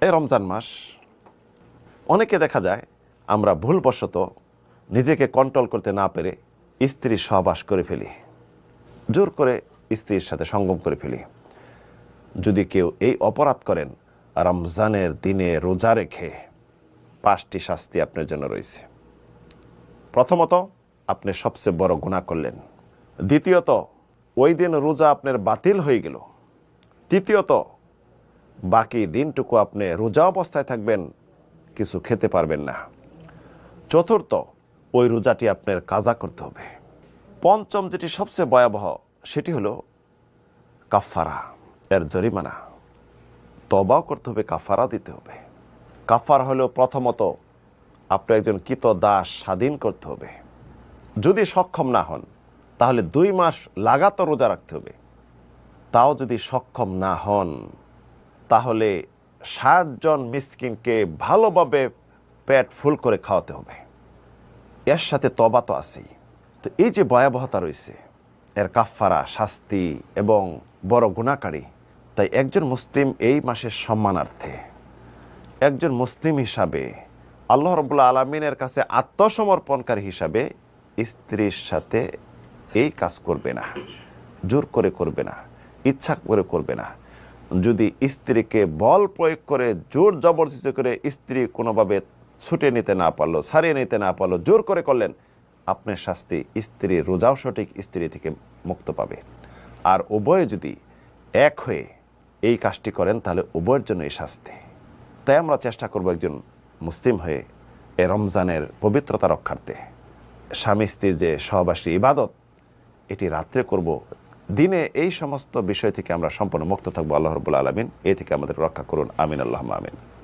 এই রমজান মাস অনেকে দেখা যায় আমরা ভুলবশত নিজেকে কন্ট্রোল করতে না পেরে স্ত্রীর সহবাস করে ফেলি। জোর করে স্ত্রীর সাথে সঙ্গম করে ফেলি। যদি কেউ এই অপরাধ করেন, রমজানের দিনে রোজা রেখে পাঁচটি শাস্তি আপনার জন্য রয়েছে। প্রথমত, আপনি সবচেয়ে বড় গুণা করলেন। দ্বিতীয়ত, ওই দিন রোজা আপনার বাতিল হয়ে গেল। তৃতীয়ত বাকি দিনটুকু আপনি রোজা অবস্থায় থাকবেন, কিছু খেতে পারবেন না। চতুর্থ, ওই রোজাটি আপনার কাজা করতে হবে। পঞ্চম যেটি সবচেয়ে ভয়াবহ, সেটি হলো কাফারা এর জরিমানা। তবাও করতে হবে কাফারা দিতে হবে। কাফার হলো প্রথমত, আপনি একজন কিত দাস, স্বাধীন করতে হবে। যদি সক্ষম না হন, তাহলে দুই মাস লাগাতার রোজা রাখতে হবে। তাও যদি সক্ষম না হন তাহলে ষাট জন মিসকিনকে ভালোভাবে পেট ফুল করে খাওয়াতে হবে। এর সাথে তবা তো আছেই। তো এই যে ভয়াবহতা রয়েছে, এর কাফফারা, শাস্তি এবং বড় গুণাকারী, তাই একজন মুসলিম এই মাসের সম্মানার্থে, একজন মুসলিম হিসাবে, আল্লাহ রবুল্লা আলমিনের কাছে আত্মসমর্পণকারী হিসাবে স্ত্রীর সাথে এই কাজ করবে না, জোর করে করবে না, ইচ্ছা করে করবে না। যদি স্ত্রীকে বল প্রয়োগ করে, জোর জবরদস্তি করে স্ত্রী কোনোভাবে ছুটে নিতে না পারল, সারিয়ে নিতে না পারল, জোর করে করলেন, আপনার শাস্তি স্ত্রী রোজাও সঠিক স্ত্রী থেকে মুক্ত পাবে। আর উভয়ে যদি এক হয়ে এই কাজটি করেন, তাহলে উভয়ের জন্য এই শাস্তি। তাই আমরা চেষ্টা করব একজন মুসলিম হয়ে এ রমজানের পবিত্রতা রক্ষার্থে। স্বামী স্ত্রীর যে সহবাসী ইবাদত, এটি রাত্রে করব দিনে এই সমস্ত বিষয় থেকে আমরা সম্পূর্ণ মুক্ত থাকব। আল্লাহ রবুল্লা আলমিন এ থেকে আমাদের রক্ষা করুন। আমিন আল্লাহ আমিন।